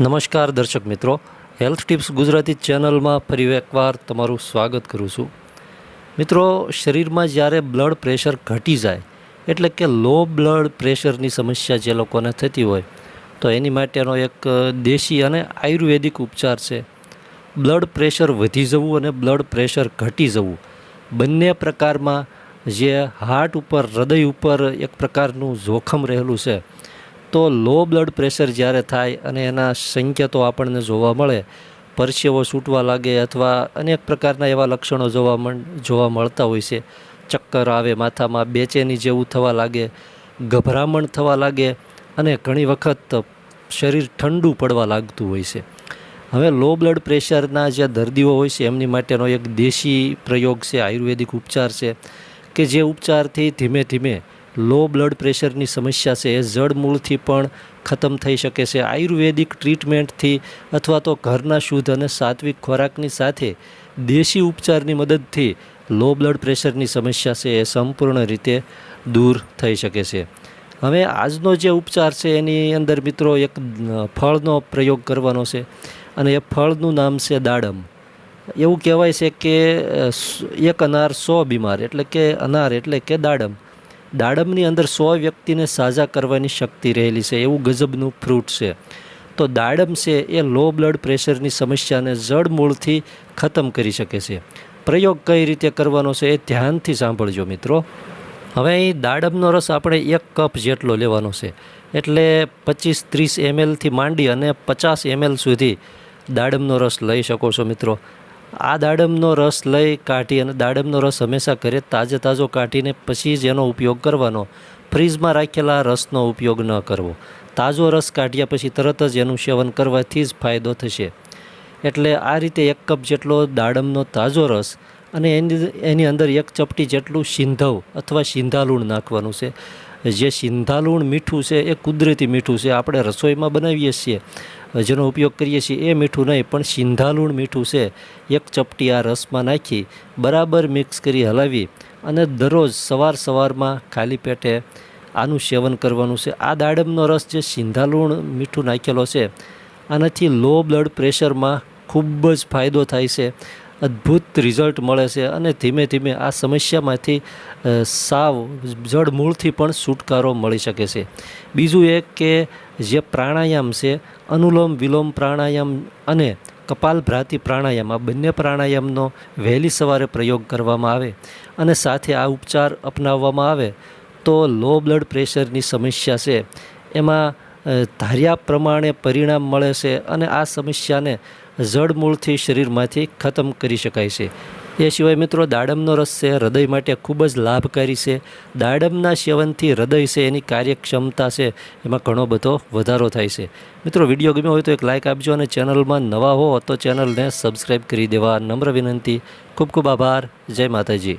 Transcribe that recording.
નમસ્કાર દર્શક મિત્રો. હેલ્થ ટિપ્સ ગુજરાતી ચેનલમાં ફરી એકવાર તમારું સ્વાગત કરું છું. મિત્રો, શરીરમાં જ્યારે બ્લડ પ્રેશર ઘટી જાય, એટલે કે લો બ્લડ પ્રેશરની સમસ્યા જે લોકોને થતી હોય, તો એની માટેનો એક દેશી અને આયુર્વેદિક ઉપચાર છે. બ્લડ પ્રેશર વધી જવું અને બ્લડ પ્રેશર ઘટી જવું, બંને પ્રકારમાં જે હાર્ટ ઉપર, હૃદય ઉપર એક પ્રકારનું જોખમ રહેલું છે. તો લો બ્લડ પ્રેશર જ્યારે થાય અને એના સંકેતો આપણને જોવા મળે, પરસેવો છૂટવા લાગે અથવા અનેક પ્રકારના એવા લક્ષણો જોવા જોવા મળતા હોય છે. ચક્કર આવે, માથામાં બેચેની જેવું થવા લાગે, ગભરામણ થવા લાગે અને ઘણી વખત શરીર ઠંડુ પડવા લાગતું હોય છે. હવે લો બ્લડ પ્રેશરના જે દર્દીઓ હોય છે, એમની માટેનો એક દેશી પ્રયોગ છે, આયુર્વેદિક ઉપચાર છે, કે જે ઉપચારથી ધીમે ધીમે લો બ્લડ પ્રેશરની સમસ્યા છે એ જડમૂળથી પણ ખતમ થઈ શકે છે. આયુર્વેદિક ટ્રીટમેન્ટથી અથવા તો ઘરના શુદ્ધ અને સાત્વિક ખોરાકની સાથે દેશી ઉપચારની મદદથી લો બ્લડ પ્રેશરની સમસ્યા છે એ સંપૂર્ણ રીતે દૂર થઈ શકે છે. હવે આજનો જે ઉપચાર છે એની અંદર મિત્રો એક ફળનો પ્રયોગ કરવાનો છે અને એ ફળનું નામ છે દાડમ. એવું કહેવાય છે કે એક અનાર સો બીમાર એટલે કે, અનાર એટલે કે દાડમ. દાડમની અંદર સો વ્યક્તિને સાજા કરવાની શક્તિ રહેલી છે, એવું ગજબનું ફ્રૂટ છે. તો દાડમ છે એ લો બ્લડ પ્રેશરની સમસ્યાને જડમૂળથી ખતમ કરી શકે છે. પ્રયોગ કઈ રીતે કરવાનો છે એ ધ્યાનથી સાંભળજો મિત્રો. હવે અહીં દાડમનો રસ આપણે એક કપ જેટલો લેવાનો છે. એટલે પચીસ ત્રીસ એમએલથી માંડી અને પચાસ એમએલ સુધી દાડમનો રસ લઈ શકો છો મિત્રો. આ દાડમનો રસ લઈ કાઢી અને દાડમનો રસ હંમેશા ઘરે તાજે તાજો કાઢીને પછી જ એનો ઉપયોગ કરવાનો. ફ્રીજમાં રાખેલા રસનો ઉપયોગ ન કરવો. તાજો રસ કાઢ્યા પછી તરત જ એનું સેવન કરવાથી જ ફાયદો થશે. એટલે આ રીતે એક કપ જેટલો દાડમનો તાજો રસ અને એની એની અંદર એક ચપટી જેટલું સિંધવ અથવા સિંધાલુણ નાખવાનું છે. જે સિંધાલુણ મીઠું છે એ કુદરતી મીઠું છે, આપણે રસોઈમાં બનાવીએ છીએ. જેનો ઉપયોગ કરીએ છીએ એ મીઠું નહીં, પણ સિંધાલુણ મીઠું છે. એક ચપટી આ રસમાં નાખી, બરાબર મિક્સ કરી હલાવી અને દરરોજ સવાર સવારમાં ખાલી પેટે આનું સેવન કરવાનું છે. આ દાડમનો રસ જે સિંધાલુણ મીઠું નાખેલો છે, આનાથી લો બ્લડ પ્રેશરમાં ખૂબ જ ફાયદો થાય છે. અદ્ભુત રિઝલ્ટ મળે છે અને ધીમે ધીમે આ સમસ્યામાંથી સાવ જડમૂળથી પણ છુટકારો મળી શકે છે. બીજું એક કે જે પ્રાણાયામ છે, અનુલોમ વિલોમ પ્રાણાયામ અને કપાલભ્રાતિ પ્રાણાયામ, આ બંને પ્રાણાયામનો વહેલી સવારે પ્રયોગ કરવામાં આવે અને સાથે આ ઉપચાર અપનાવવામાં આવે તો લો બ્લડ પ્રેશરની સમસ્યા છે. એમાં ધાર્યા પ્રમાણે પરિણામ મળે છે અને આ સમસ્યાને જડમૂળથી શરીરમાંથી ખતમ કરી શકાય છે. એ સિવાય મિત્રો, દાડમનો રસ છે, હૃદય માટે ખૂબ જ લાભકારી છે. દાડમના સેવનથી હૃદય છે, એની કાર્યક્ષમતા છે, એમાં ઘણો બધો વધારો થાય છે. મિત્રો, વીડિયો ગમ્યો હોય તો એક લાઇક આપજો અને ચેનલમાં નવા હો તો ચેનલને સબસ્ક્રાઈબ કરી દેવા. નમ્ર વિનંતી. ખૂબ ખૂબ આભાર. જય માતાજી.